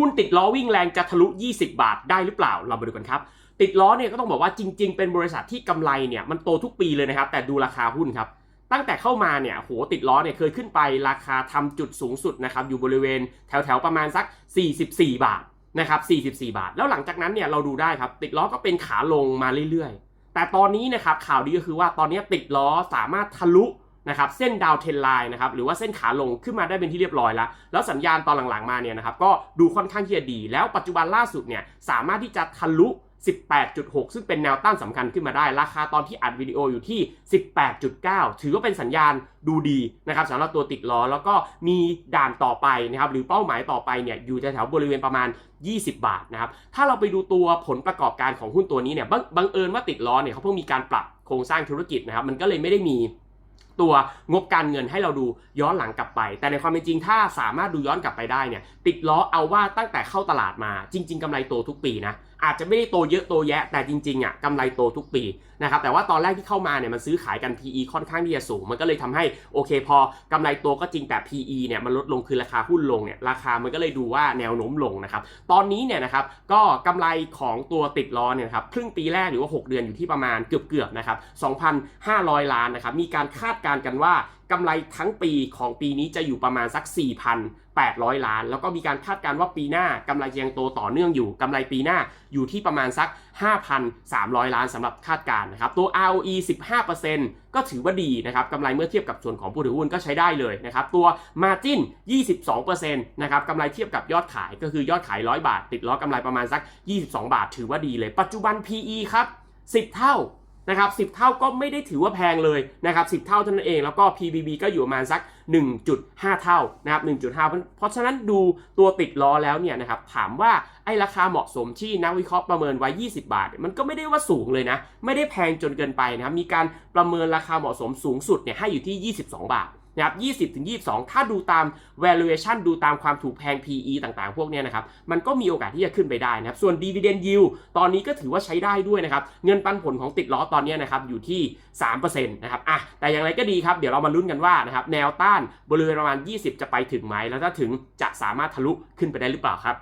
หุ้นติดล้อวิ่งแรงจะทะลุ 20 บาทได้หรือเปล่า เรามาดูกันครับ ติดล้อเนี่ยก็ต้องบอกว่าจริง ๆ เป็นบริษัทที่กำไรเนี่ยมันโตทุกปีเลยนะครับ แต่ดูราคาหุ้นครับ ตั้งแต่เข้ามาเนี่ยโหติดล้อเนี่ยเคยขึ้นไปราคาทำจุดสูงสุดนะครับอยู่บริเวณแถวๆประมาณสัก 44 บาทนะครับ44 บาท แล้วหลังจากนั้นเนี่ยเราดูได้ครับ ติดล้อก็เป็นขาลงมาเรื่อยๆ แต่ตอนนี้นะครับข่าวดีก็คือว่าตอนนี้ติดล้อสามารถทะลุ นะครับเส้นดาวเทนไลน์นะครับหรือว่าเส้นขาลงขึ้นมาได้เป็นที่เรียบร้อยแล้ว แล้วสัญญาณตอนหลังๆมาเนี่ยนะครับก็ดูค่อนข้างที่จะดี แล้วปัจจุบันล่าสุดเนี่ยสามารถที่จะทะลุ 18.6 ซึ่งเป็นแนวต้านสำคัญขึ้นมาได้ ราคาตอนที่อัดวิดีโออยู่ที่ 18.9 ถือว่าเป็นสัญญาณดูดีนะครับสำหรับตัวติดล้อ แล้วก็มีด่านต่อไปนะครับหรือเป้าหมายต่อไปเนี่ยอยู่แถวบริเวณประมาณ 20 บาทนะครับถ้าเราไปดูตัวผลประกอบการของหุ้นตัวนี้เนี่ยบังบังเอิญว่าติดล้อเนี่ยเขาเพิ่งมีการปรับโครงสร้างธุรกิจนะครับมันก็เลยไม่ได้มี ตัวงบการเงินให้เราดูย้อนหลังกลับไป แต่ในความเป็นจริงถ้าสามารถดูย้อนกลับไปได้เนี่ยติดล้อเอาว่าตั้งแต่เข้าตลาดมาจริง ๆกำไรโตทุกปีนะ อาจจะไม่ได้โตเยอะโตแยะแต่จริงๆอะกำไรโตทุกปีนะครับแต่ว่าตอนแรกที่เข้ามาเนี่ยมันซื้อขายกัน PE ค่อนข้างที่จะสูง มันก็เลยทำให้โอเคพอกำไรโตก็จริงแต่ PE เนี่ยมันลดลงคือราคาหุ้นลงเนี่ยราคามันก็เลยดูว่าแนวโน้มลงนะครับตอนนี้เนี่ยนะครับก็กำไรของตัวติดล้อเนี่ยครับครึ่งปีแรกหรือว่า 6 เดือนอยู่ที่ประมาณเกือบๆนะครับ2,500 ล้านนะครับมีการคาดการณ์กันว่า กำไรทั้งปีของปีนี้จะอยู่ประมาณสัก 4,800 ล้าน แล้วก็มีการคาดการณ์ว่าปีหน้ากำไรยังโตต่อเนื่องอยู่กำไรปีหน้าอยู่ที่ประมาณสัก 5,300 ล้านสำหรับคาดการณ์นะครับ ตัว ROE 15%ก็ถือว่าดีนะครับกำไรเมื่อเทียบกับส่วนของผู้ถือหุ้นก็ใช้ได้เลยนะครับ ตัว Margin 22%นะครับกำไรเทียบกับยอดขายก็คือยอดขาย 100 บาท ติดล้อกำไรประมาณสัก 22 บาท ถือว่าดีเลย ปัจจุบัน PE ครับ 10 เท่า นะครับ10 เท่าก็ไม่ได้ถือว่าแพงเลยนะครับ10 เท่าเท่านั้นเอง แล้วก็ PBB ก็อยู่ประมาณสัก 1.5 เท่านะครับ1.5เพราะเพราะฉะนั้นดูตัวติดล้อแล้วเนี่ยนะครับถามว่าไอ้ราคาเหมาะสมที่นักวิเคราะห์ประเมินไว้ 20 บาท มันก็ไม่ได้ว่าสูงเลยนะ ไม่ได้แพงจนเกินไปนะครับมีการประเมินราคาเหมาะสมสูงสุดเนี่ยให้อยู่ที่ 22 บาท นะครับ20ถึง22 ถ้าดูตาม valuation ดูตามความถูกแพง PE ต่างๆ พวกนี้นะครับ มันก็มีโอกาสที่จะขึ้นไปได้นะครับ ส่วน dividend yield ตอนนี้ก็ถือว่าใช้ได้ด้วยนะครับ เงินปันผลของติดล้อตอนนี้นะครับอยู่ที่ 3%นะครับอะแต่อย่างไรก็ดีครับ เดี๋ยวเรามาลุ้นกันว่านะครับแนวต้านบริเวณประมาณ 20 จะไปถึงไหม แล้วถ้าถึงจะสามารถทะลุขึ้นไปได้หรือเปล่าครับ